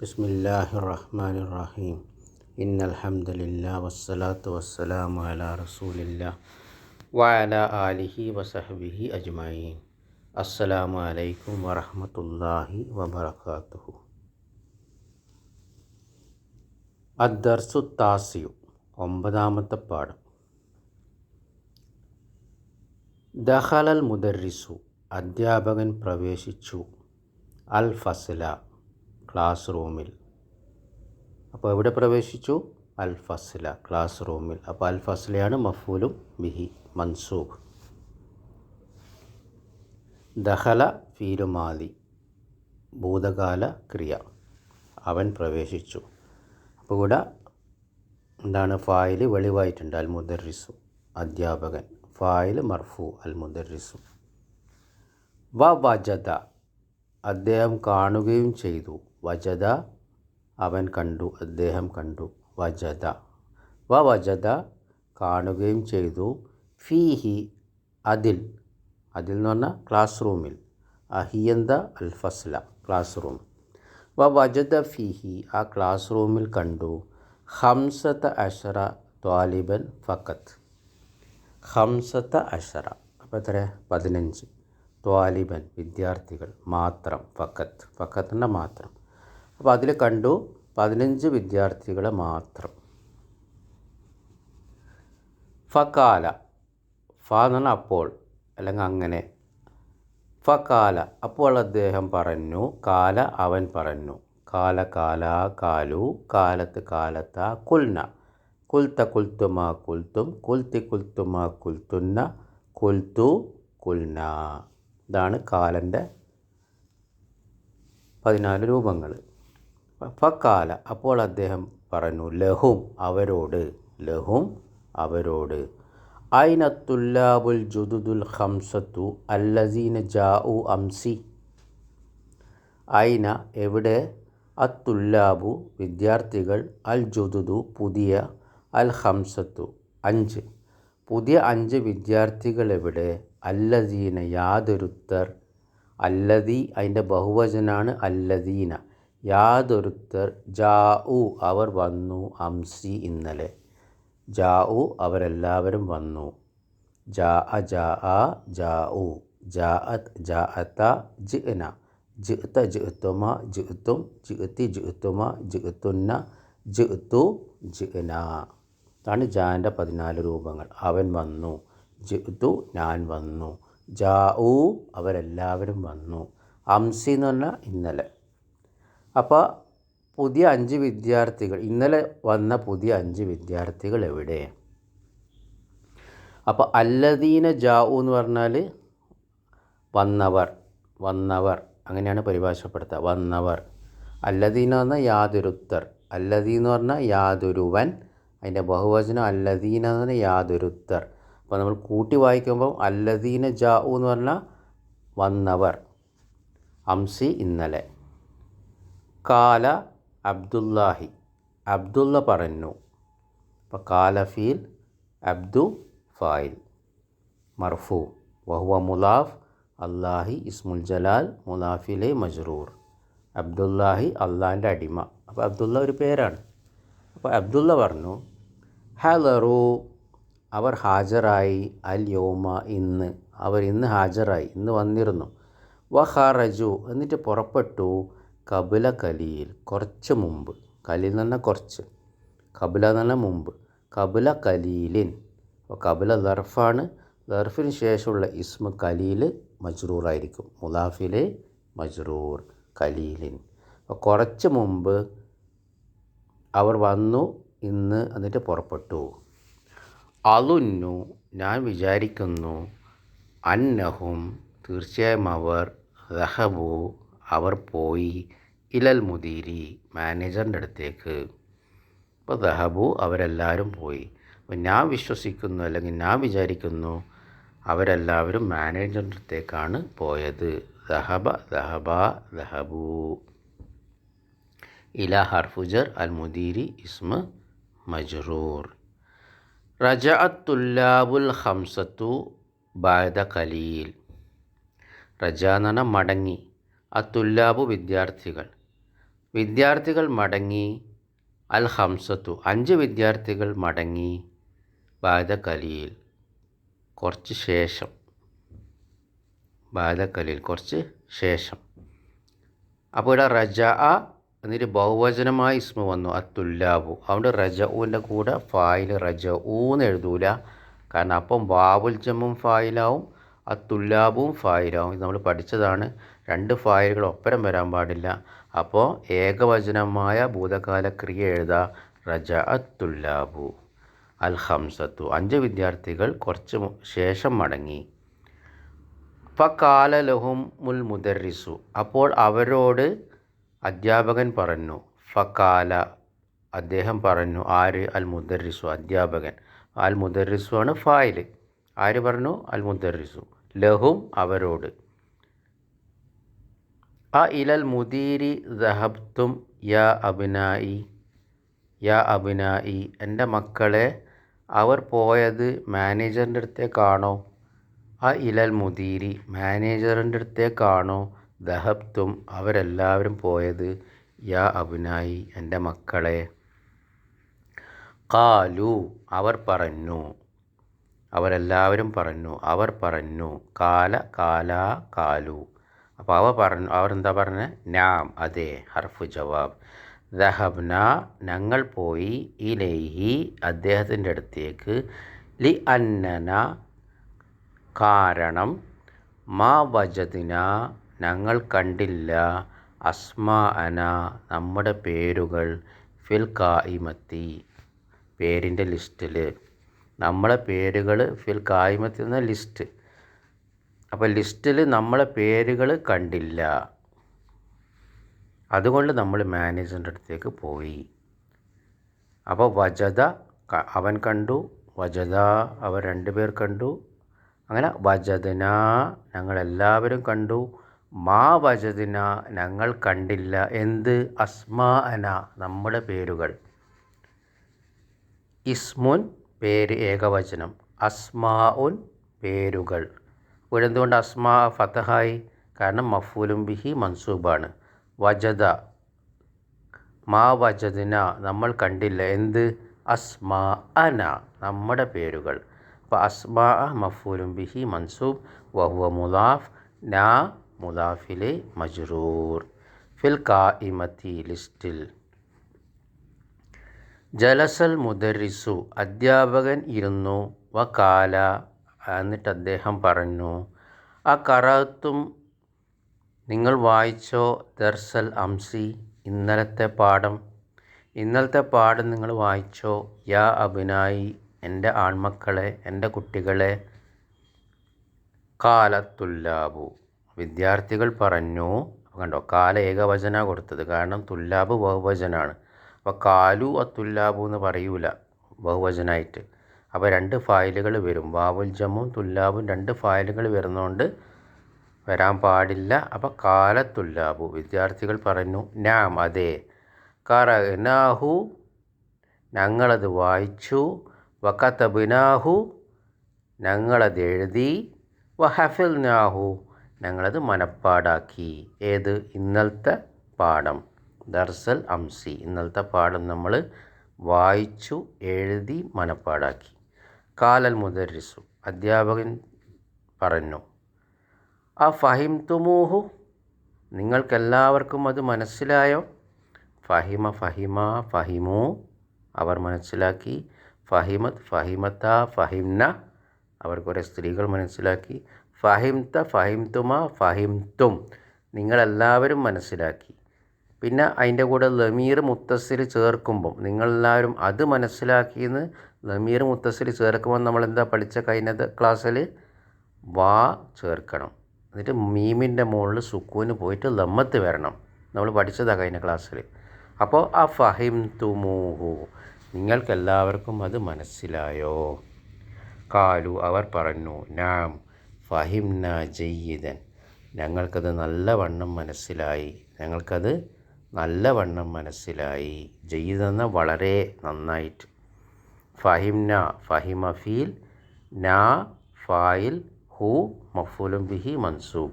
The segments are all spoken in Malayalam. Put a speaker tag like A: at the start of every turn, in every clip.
A: ബിസ്മില്ലാഹി റഹ്മാൻ റഹീം ഇന്ന അലഹമില്ല വസ്സലാത്തു വസ്സലാം അല റസൂലില്ല വഅല ആലിഹി വസഹബിഹി അജ്മയീൻ അസ്സലാമു അലൈക്കും വറഹമത്തല്ലാഹി വബർക്കാത്തുഹു അദ്ദർസു താസിയു ഒമ്പതാമത്തെ പാഠം. ദഹലൽ മുദർറിസു അധ്യാപകൻ പ്രവേശിച്ചു. അൽ ഫസല ക്ലാസ് റൂമിൽ അപ്പോൾ എവിടെ പ്രവേശിച്ചു? അൽ ഫസ്ല ക്ലാസ് റൂമിൽ അപ്പോൾ അൽ ഫസ്ലയാണ് മഫൂലും ബിഹി മൻസൂബ് ദഹല ഫീലുമാലി ഭൂതകാല ക്രിയ. അവൻ പ്രവേശിച്ചു. അപ്പോൾ ഇവിടെ എന്താണ്? ഫായിൽ വെളിവായിട്ടുണ്ട് അൽ മുദർറിസു അധ്യാപകൻ. ഫായിൽ മർഫു അൽ മുദർറിസു വ വജദ അദ്ദേഹം കാണുകയും ചെയ്തു. വജദ അവൻ കണ്ടു. അദ്ദേഹം കണ്ടു. വജദ. വ വജദ കാണുകയും ചെയ്തു. ഫീഹി അതിൽ അതിൽ എന്ന് പറഞ്ഞാൽ ക്ലാസ് റൂമിൽ അഹിയന്ത അൽഫസ്ല ക്ലാസ് റൂം വ വജദ ഫീഹി ആ ക്ലാസ് റൂമിൽ കണ്ടു. ഹംസത്ത അഷറ ത്വാലിബൻ ഫക്കത്ത് ഹംസത്ത അഷറ. അപ്പോൾ എത്ര പതിനഞ്ച്. ത്വാലിബൻ വിദ്യാർത്ഥികൾ മാത്രം ഫക്കത്ത് ഫക്കത്തിന്റെ മാത്രം. അപ്പോൾ അതിൽ കണ്ടു പതിനഞ്ച് വിദ്യാർത്ഥികളെ മാത്രം. ഫക്കാല ഫ എന്ന് പറഞ്ഞാൽ അപ്പോൾ അല്ലെങ്കിൽ അങ്ങനെ. ഫക്കാല അപ്പോൾ അദ്ദേഹം പറഞ്ഞു കാല അവൻ പറഞ്ഞു. കാല കാല കാലു കാലത്ത് കാലത്ത കുൽന. കുൽത്ത കുൽത്തുമ കുൽത്തും. കുൽത്തി കുൽത്തുമ കുൽത്തുന്ന. കുൽത്തു കുൽന. ഇതാണ് കാലന്റെ പതിനാല് രൂപങ്ങൾ. ഫക്കാല അപ്പോൾ അദ്ദേഹം പറഞ്ഞു ലഹും അവരോട് ലഹും അവരോട്. ഐനത്തുല്ലാബുൽ ജുദുദുൽ ഹംസത്തു അല്ലസീന ജാഉ അംസി. ഐന എവിടെ? അത്തുല്ലാബു വിദ്യാർത്ഥികൾ അൽ ജുദുദു പുതിയ അൽ ഹംസത്തു അഞ്ച്. പുതിയ അഞ്ച് വിദ്യാർത്ഥികൾ എവിടെ? അല്ലദീന യാതൊരുത്തർ. അല്ലദീ അതിന്റെ ബഹുവചനാണ് അല്ലദീന. യാതൊരുത്തർ. ജാ ഉ അവർ വന്നു അംസി ഇന്നലെ. ജാ ഉ അവരെല്ലാവരും വന്നു. ജാ അ ജാ ആ ജാ ഉ ജാ അത് ജാ അത്ത ജിഅന. ജിഅത്ത ജിഅത്തുമ ജിഅത്തും ജിഅത്തി ജിഅത്തുമ ജിഅത്തുന്ന ജിഅത്തു ജിഅന. അതാണ് ജാന്റെ പതിനാല് രൂപങ്ങൾ. അവൻ വന്നു. ജിഅത്തു ഞാൻ വന്നു. ജാ ഊ അവരെല്ലാവരും വന്നു. അംസി എന്ന് പറഞ്ഞാൽ ഇന്നലെ. അപ്പോൾ പുതിയ അഞ്ച് വിദ്യാർത്ഥികൾ ഇന്നലെ വന്ന പുതിയ അഞ്ച് വിദ്യാർത്ഥികൾ എവിടെ? അപ്പോൾ അല്ലദീന ജാഉ എന്ന് പറഞ്ഞാൽ വന്നവർ വന്നവർ. അങ്ങനെയാണ് പരിഭാഷപ്പെടുത്തുക വന്നവർ. അല്ലദീന പറഞ്ഞാൽ യാതൊരുത്തർ. അല്ലദീ എന്ന് പറഞ്ഞാൽ യാതൊരുവൻ. അതിന്റെ ബഹുവചനം അല്ലദീന എന്ന് പറഞ്ഞാൽ യാതൊരുത്തർ. അപ്പോൾ നമ്മൾ കൂട്ടി വായിക്കുമ്പോൾ അല്ലദീന ജാഉ എന്ന് പറഞ്ഞാൽ വന്നവർ. അംസി ഇന്നലെ. കാല അബ്ദുല്ലാഹി. അബ്ദുള്ള പറഞ്ഞു. അപ്പോൾ കാല കാലഫീൽ അബ്ദു ഫായിൽ. മർഫു. വഹുവ മുലാഫ്. അള്ളാഹി ഇസ്മുൽ ജലാൽ. മുലാഫിലെ മജ്റൂർ. അബ്ദുല്ലാഹി അള്ളാഹിന്റെ അടിമ. അപ്പോൾ അബ്ദുള്ള ഒരു പേരാണ്. അപ്പോൾ അബ്ദുള്ള പറഞ്ഞു ഹലറു അവർ ഹാജരായി അൽ യോമ ഇന്ന്. അവർ ഇന്ന് ഹാജരായി ഇന്ന് വന്നിരുന്നു. വഹാറജു എന്നിട്ട് പുറപ്പെട്ടു കപില കലിയിൽ കുറച്ച് മുമ്പ്. കലിയിൽ നിന്ന് കുറച്ച്. കപില എന്ന് മുമ്പ്. കപില കലീലിൻ. അപ്പോൾ കപില ദർഫാണ്. ദർഫിന് ശേഷമുള്ള ഇസ്മ കലീൽ മജ്റൂറായിരിക്കും. മുലാഫിലെ മജ്റൂർ കലീലിൻ. അപ്പോൾ കുറച്ച് മുമ്പ് അവർ വന്നു ഇന്ന് എന്നിട്ട് പുറപ്പെട്ടു. അലുന്നു. ഞാൻ വിചാരിക്കുന്നു അന്നഹും തീർച്ചയായും അവർ റഹബു അവർ പോയി ഇലൽ മുദീരി മാനേജറിന്റെ അടുത്തേക്ക്. അപ്പോൾ റഹബു അവരെല്ലാവരും പോയി. അപ്പോൾ ഞാൻ വിശ്വസിക്കുന്നു അല്ലെങ്കിൽ ഞാൻ വിചാരിക്കുന്നു അവരെല്ലാവരും മാനേജറിന്റെ അടുത്തേക്കാണ് പോയത്. റഹബ റഹബ ദഹബു. ഇല ഹർഫുജർ അൽ മുദീരി ഇസ്മ മജ്റൂർ. റജഅത്തുല്ലാബുൽ ഹംസത്തു ബാദ കലീൽ റജ എന്ന് പറഞ്ഞാൽ മടങ്ങി. അത്തുല്ലാബു വിദ്യാർത്ഥികൾ. വിദ്യാർത്ഥികൾ മടങ്ങി അൽ ഹംസത്തു അഞ്ച് വിദ്യാർത്ഥികൾ മടങ്ങി ബാദ കലീൽ കുറച്ച് ശേഷം. ബാദ കലീൽ കുറച്ച് ശേഷം. അപ്പോൾ ഇവിടെ റജ എന്നിട്ട് ബഹുവചനമായ ഇസ്മ വന്നു അത്തുല്ലാബു അതുകൊണ്ട് റജ ഊന്റെ കൂടെ ഫായിൽ റജ ഊന്ന് എഴുതൂല. കാരണം അപ്പം വാവുൽ ജമ്മും ഫായിലാവും അത്തുല്ലാബും ഫായിലാവും. ഇത് നമ്മൾ പഠിച്ചതാണ്. രണ്ട് ഫായിലുകൾ ഒപ്പരം വരാൻ പാടില്ല. അപ്പോൾ ഏകവചനമായ ഭൂതകാല ക്രിയ എഴുതാ റജ അത്തുല്ലാബു അൽ ഹംസത്തു അഞ്ച് വിദ്യാർത്ഥികൾ കുറച്ച് ശേഷം മടങ്ങി. ഫക്കാല ലഹും മുൽ അപ്പോൾ അവരോട് അധ്യാപകൻ പറഞ്ഞു ഫക്കാല അദ്ദേഹം പറഞ്ഞു ആര്? അൽ മുദറിസു അധ്യാപകൻ അൽ മുദറിസു ആണ് ഫായിൽ. ആര് പറഞ്ഞു? അൽ മുദറിസു ലഹും അവരോട് ആ ഇലൽ മുദീരി ദഹബ്തും യാ അബിനായി യാ അബിനായി. എന്റെ മക്കളെ അവർ പോയത് മാനേജറിന്റെ അടുത്തേക്കാണോ? ആ ഇലൽ മുദീരി മാനേജറിന്റെ അടുത്തേക്കാണോ? ദഹബ്തും അവരെല്ലാവരും പോയത് യാ അബുനായി എന്റെ മക്കളെ. കാലു അവർ പറഞ്ഞു. അവരെല്ലാവരും പറഞ്ഞു അവർ പറഞ്ഞു. കാല കാല കാലു. അപ്പോൾ അവ പറഞ്ഞു അവരെന്താ പറഞ്ഞത് നാം അതെ ഹർഫു ജവാബ്. ദഹബ്ന ഞങ്ങൾ പോയി ഇലൈഹി അദ്ദേഹത്തിന്റെ അടുത്തേക്ക്. ലി അന്നന കാരണം മാ വജദിന ഞങ്ങൾ കണ്ടില്ല. അസ്മാ അന നമ്മുടെ പേരുകൾ ഫിൽ കായിമത്തി. പേരിന്റെ ലിസ്റ്റിൽ. നമ്മളെ പേരുകൾ ഫിൽ കായിമത്തി എന്ന ലിസ്റ്റ്. അപ്പോൾ ലിസ്റ്റിൽ നമ്മളെ പേരുകൾ കണ്ടില്ല. അതുകൊണ്ട് നമ്മൾ മാനേജറിന്റെ അടുത്തേക്ക് പോയി. അപ്പോൾ വജത അവൻ കണ്ടു. വജത അവർ രണ്ടുപേർ കണ്ടു. അങ്ങനെ വജതന ഞങ്ങളെല്ലാവരും കണ്ടു. മാ വജദിന ഞങ്ങൾ കണ്ടില്ല. എന്ത്? അസ്മാ അന നമ്മുടെ പേരുകൾ. ഇസ്മുൻ പേര് ഏകവചനം. അസ്മാ ഉൻ പേരുകൾ. ഇവിടെ എന്തുകൊണ്ട് അസ്മാ ഫതഹായി? കാരണം മഫൂലും ബിഹി മൻസൂബാണ്. വജദ മാ വജദിന നമ്മൾ കണ്ടില്ല. എന്ത്? അസ്മാ അന നമ്മുടെ പേരുകൾ. അപ്പോൾ അസ്മാ മഫൂലും ബിഹി മൻസൂബ് വഹുവ മുലാഫ് നാ മുലാഫിലെ മജ്റൂർ. ഫിൽ കായിമത്തി ലിസ്റ്റിൽ. ജലസൽ മുദരിസു. അധ്യാപകൻ ഇരുന്നു. വകാല. എന്നിട്ട് അദ്ദേഹം പറഞ്ഞു ആ കറാത്തും നിങ്ങൾ വായിച്ചോ? ദർസൽ അംസി. ഇന്നലത്തെ പാഠം. ഇന്നലത്തെ പാഠം നിങ്ങൾ വായിച്ചോ? യാ അബിനായി. എന്റെ ആൺമക്കളെ എന്റെ കുട്ടികളെ. കാലത്തുല്ലാബു വിദ്യാർത്ഥികൾ പറഞ്ഞു കണ്ടോ കാല ഏകവചന കൊടുത്തത്. കാരണം തുല്ലാബ് ബഹുവചനാണ്. അപ്പോൾ കാലു അത്തുല്ലാബു എന്ന് പറയൂല ബഹുവചനായിട്ട്. അപ്പോൾ രണ്ട് ഫയലുകൾ വരും. വാവുൽ ജമ്മും തുല്ലാബും രണ്ട് ഫയലുകൾ വരുന്നതുകൊണ്ട് വരാൻ പാടില്ല. അപ്പോൾ കാലത്തുല്ലാബു വിദ്യാർത്ഥികൾ പറഞ്ഞു നാം അതെ. കറനാഹു ഞങ്ങളത് വായിച്ചു. വക്കത്തബിനാഹു ഞങ്ങളത് എഴുതി. വഹഫിൽ നാഹു ഞങ്ങളത് മനപ്പാടാക്കി. ഏത്? ഇന്നലത്തെ പാഠം. ദർസൽ അംസി. ഇന്നലത്തെ പാഠം നമ്മൾ വായിച്ചു എഴുതി മനപ്പാടാക്കി. കാലൽ മുദരിസു. അധ്യാപകൻ പറഞ്ഞു ആ ഫഹിം തുമൂഹു നിങ്ങൾക്കെല്ലാവർക്കും അത് മനസ്സിലായോ? ഫഹിമ ഫഹിമ ഫഹിമു. അവർ മനസ്സിലാക്കി. ഫഹിമത് ഫഹിമത്ത ഫഹിംന. കുറേ സ്ത്രീകൾ മനസ്സിലാക്കി. ഫഹിംത ഫഹിംതുമ ഫഹിംതും. നിങ്ങളെല്ലാവരും മനസ്സിലാക്കി. പിന്നെ അതിന്റെ കൂടെ ലമീർ മുത്തസ്സിൽ ചേർക്കുമ്പം നിങ്ങളെല്ലാവരും അത് മനസ്സിലാക്കിയെന്ന് ലമീർ മുത്തസ്സിൽ ചേർക്കുമ്പോൾ നമ്മൾ എന്താ പഠിച്ച കഴിഞ്ഞ ക്ലാസ്സിൽ? വാ ചേർക്കണം. എന്നിട്ട് മീമിന്റെ മുകളിൽ സുക്കൂന് പോയിട്ട് ലമ്മത്ത് വരണം. നമ്മൾ പഠിച്ചതാണ് കഴിഞ്ഞ ക്ലാസ്സിൽ. അപ്പോൾ ആ ഫഹിം തുമൂഹു നിങ്ങൾക്കെല്ലാവർക്കും അത് മനസ്സിലായോ? കാലു അവർ പറഞ്ഞു നാം ഫഹിംന ജയ്യിദൻ. ഞങ്ങൾക്കത് നല്ലവണ്ണം മനസ്സിലായി. ഞങ്ങൾക്കത് നല്ലവണ്ണം മനസ്സിലായി. ജയ്യിദെന്ന വളരെ നന്നായിട്ട്. ഫഹിംന ഫഹിമ ഫീൽ ന ഫായിൽ ഹു മഫൂലും ബിഹി മൻസൂബ്.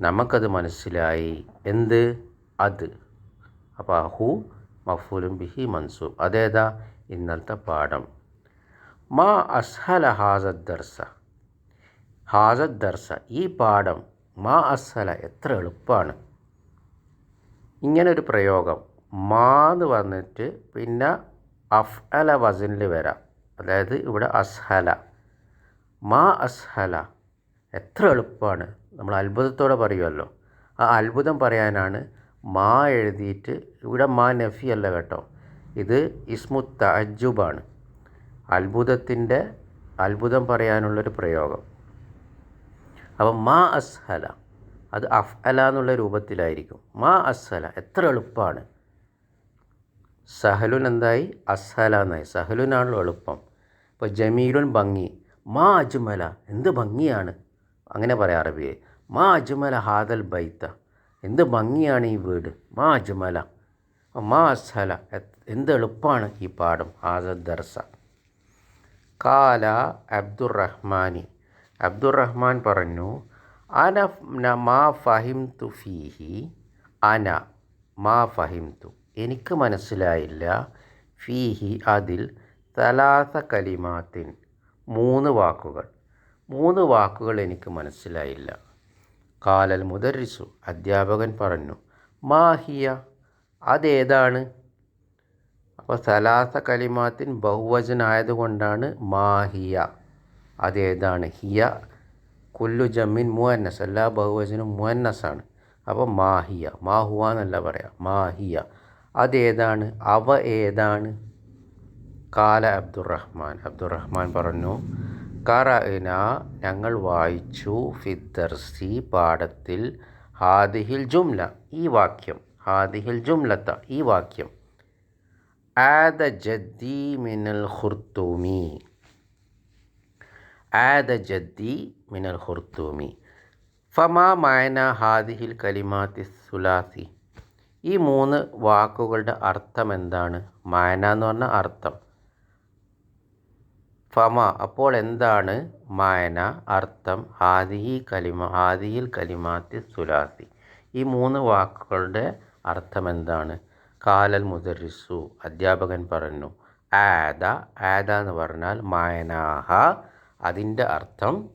A: നമുക്കത് മനസ്സിലായി. എന്ത്? അത്. അപ്പോൾ ഹു മഫൂലും ബിഹി മൻസൂബ്. അതേതാ? ഇന്നത്തെ പാഠം. മാ അസ്ഹല ഹാസദ് ദർസ. ഹാസദ് ദർസ. ഈ പാഠം മാ അസ്ഹല എത്ര എളുപ്പമാണ് ഇങ്ങനൊരു പ്രയോഗം. മാ എന്ന് വന്നിട്ട് പിന്നെ അഫ് അല വസനിൽ വരാം. അതായത് ഇവിടെ അസ്ഹല. മാ അസ്ഹല എത്ര എളുപ്പമാണ് നമ്മൾ അത്ഭുതത്തോടെ പറയുമല്ലോ ആ അത്ഭുതം പറയാനാണ് മാ എഴുതിയിട്ട് ഇവിടെ മാ നഫി അല്ല കേട്ടോ. ഇത് ഇസ്മു തഅജുബാണ് അത്ഭുതത്തിന്റെ അത്ഭുതം പറയാനുള്ളൊരു പ്രയോഗം. അപ്പം മാ അസ്ഹല അത് അഫ് അല എന്നുള്ള രൂപത്തിലായിരിക്കും. മാ അസ്ഹല എത്ര എളുപ്പമാണ്. സഹലുൻ എന്തായി? അസ്ഹല എന്നായി. സഹലുനാണല്ലോ എളുപ്പം. ഇപ്പോൾ ജമീലുൻ ഭംഗി. മാ അജ്മല എന്ത് ഭംഗിയാണ്? അങ്ങനെ പറയാം അറബിയെ. മാ അജ്മല ഹാദൽ ബൈത്ത എന്ത് ഭംഗിയാണ് ഈ വീട്? മാ അജ്മല. മാ അസ്ഹല എന്ത് എളുപ്പമാണ് ഈ പാഠം. ഹാദൽ ദർസ. കാല അബ്ദുറഹ്മാനി അബ്ദുറഹ്മാൻ പറഞ്ഞു അന മാ ഫഹിം തു ഫീഹി അന മാ ഫഹിം തു എനിക്ക് മനസ്സിലായില്ല. ഫീഹി അതിൽ തലാസ കലിമാത്തിൻ മൂന്ന് വാക്കുകൾ. മൂന്ന് വാക്കുകൾ എനിക്ക് മനസ്സിലായില്ല. കാലൽ മുദരിസു അധ്യാപകൻ പറഞ്ഞു മാഹിയ അതേതാണ്? അപ്പോൾ സലാസ കലിമാത്തിൻ ബഹുവചനായതുകൊണ്ടാണ് മാഹിയ അതേതാണ് ഹിയ കുല്ലു ജമ്മിൻ മുഅന്നസ്. എല്ലാ ബഹുവചനും മുഅന്നസാണ്. അപ്പോൾ മാഹിയ മാഹുവ എന്നല്ല പറയാം. മാഹിയ അതേതാണ് അവ ഏതാണ്? കാല അബ്ദുറഹ്മാൻ. അബ്ദുറഹ്മാൻ പറഞ്ഞു കറന ഞങ്ങൾ വായിച്ചു ഫിദ്ദർസി പാഠത്തിൽ ഹാദിഹിൽ ജുംല. ഈ വാക്യം ഹാദിഹിൽ ജുംലത്ത ഈ വാക്യം. ആദ ജദ്ദി മിനൽ ഖുർത്തൂമി ആദ ജദ്ദി മിനൽ ഖുർത്തൂമി ഫമാ മായന ഹാദിഹിൽ കലിമാത്തി സുലാസി. ഈ മൂന്ന് വാക്കുകളുടെ അർത്ഥം എന്താണ്? മായന എന്ന് പറഞ്ഞാൽ അർത്ഥം. ഫമ അപ്പോൾ എന്താണ് മായന? അർത്ഥം ഹാദിഹി കലിമ ഹാദിഹിൽ കലിമാത്തി സുലാസി. ഈ മൂന്ന് വാക്കുകളുടെ അർത്ഥം എന്താണ്? കാലൽ മുദരിസു അധ്യാപകൻ പറഞ്ഞു. ആദ ആദ എന്ന് പറഞ്ഞാൽ മായനാഹ അതിന്റെ അർത്ഥം.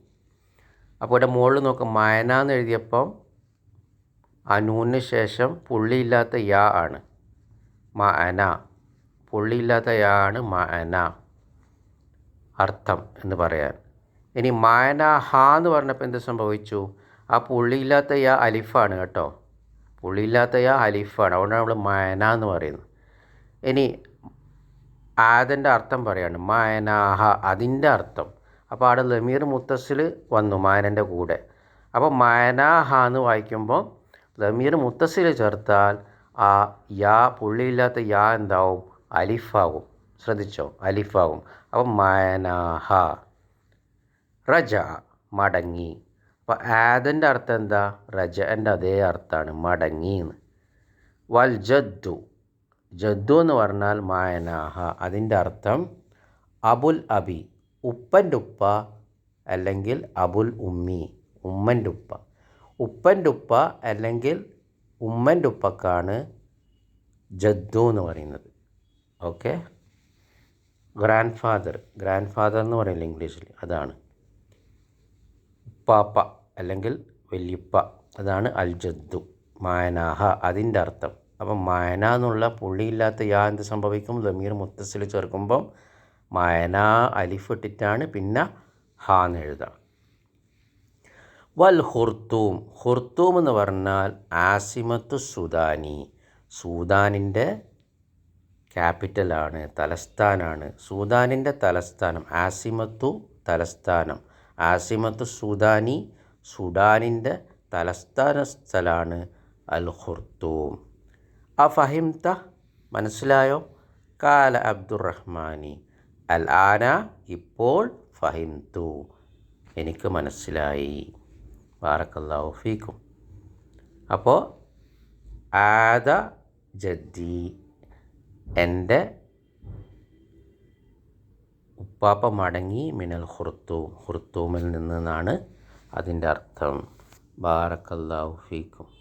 A: അപ്പോൾ ഇവിടെ മുകളിൽ നോക്ക് മയന എന്ന് എഴുതിയപ്പം അനൂന് ശേഷം പുള്ളിയില്ലാത്ത യാ ആണ്. മഅന പുള്ളിയില്ലാത്ത യാ ആണ് മഅന അർത്ഥം എന്ന് പറയാൻ. ഇനി മായന ഹാ എന്ന് പറഞ്ഞപ്പോൾ എന്ത് സംഭവിച്ചു? ആ പുള്ളിയില്ലാത്ത യാ അലിഫാണ് കേട്ടോ. പുള്ളിയില്ലാത്ത യാ അലിഫാണ്. അതുകൊണ്ടാണ് നമ്മൾ മായന എന്ന് പറയുന്നത്. ഇനി ആദന്റെ അർത്ഥം പറയാണ്. മായനാഹ അതിന്റെ അർത്ഥം. അപ്പോൾ അവിടെ ലമീർ മുത്തസ്സിൽ വന്നു മായനന്റെ കൂടെ. അപ്പോൾ മായനാഹ എന്ന് വായിക്കുമ്പോൾ ലമീർ മുത്തസ്സിൽ ചേർത്താൽ ആ യാ പുള്ളിയില്ലാത്ത യാ എന്താവും? അലിഫാവും. ശ്രദ്ധിച്ചോ? അലിഫാവും. അപ്പം മായനാഹ. റജ മടങ്ങി. അപ്പോൾ ആദന്റെ അർത്ഥം എന്താ? റജന്റെ അതേ അർത്ഥമാണ്. മടങ്ങി എന്ന്. വൽ ജദ്ദു. ജദ്ദു എന്ന് പറഞ്ഞാൽ മായനാഹ. അതിന്റെ അർത്ഥം അബുൽ അബി. ഉപ്പന്റെ ഉപ്പ അല്ലെങ്കിൽ അബുൽ ഉമ്മി ഉമ്മന്റെ ഉപ്പ. ഉപ്പന്റെ ഉപ്പ അല്ലെങ്കിൽ ഉമ്മന്റെ ഉപ്പക്കാണ് ജദ്ദു എന്ന് പറയുന്നത്. Okay? Grand father grand father എന്ന് പറയില്ല ഇംഗ്ലീഷിൽ അതാണ്. ഉപ്പാപ്പ അല്ലെങ്കിൽ വല്യുപ്പ. അതാണ് അൽ ജദ്ദു മായനാഹ അതിന്റെ അർത്ഥം. അപ്പം മായന എന്നുള്ള പുള്ളിയില്ലാത്ത യാ എന്ത് സംഭവിക്കും? ലമീർ മുത്തസിൽ ചേർക്കുമ്പം മായന അലിഫ് ഇട്ടിട്ടാണ് പിന്നെ ഹ എന്ന് എഴുതാം വൽ ഹുർത്തൂം. ഹുർത്തൂം എന്ന് പറഞ്ഞാൽ ആസിമത്ത് സുദാനി. സൂദാനിന്റെ ക്യാപിറ്റലാണ് തലസ്ഥാനാണ്. സൂദാനിന്റെ തലസ്ഥാനം ആസിമത്തു തലസ്ഥാനം. ആസിമത്ത് സുദാനി സുഡാനിന്റെ തലസ്ഥാന സ്ഥലമാണ് അൽ ഖുർത്തൂം ആ ഫഹിംത? മനസ്സിലായോ? കാല അബ്ദുറഹ്മാനി. അൽ ആന ഇപ്പോൾ ഫഹിന്തു. എനിക്ക് മനസ്സിലായി. ബാറക്കല്ലാഹു ഫീക്കും. അപ്പോൾ ആദ ജദ്ദി എന്റെ ഉപ്പാപ്പ മടങ്ങി മിനൽ ഹുർത്തൂം ഹുർത്തൂമിൽ നിന്നാണ് അതിന്റെ അർത്ഥം. ബാറക്കല്ലാഹു ഫീക്കും.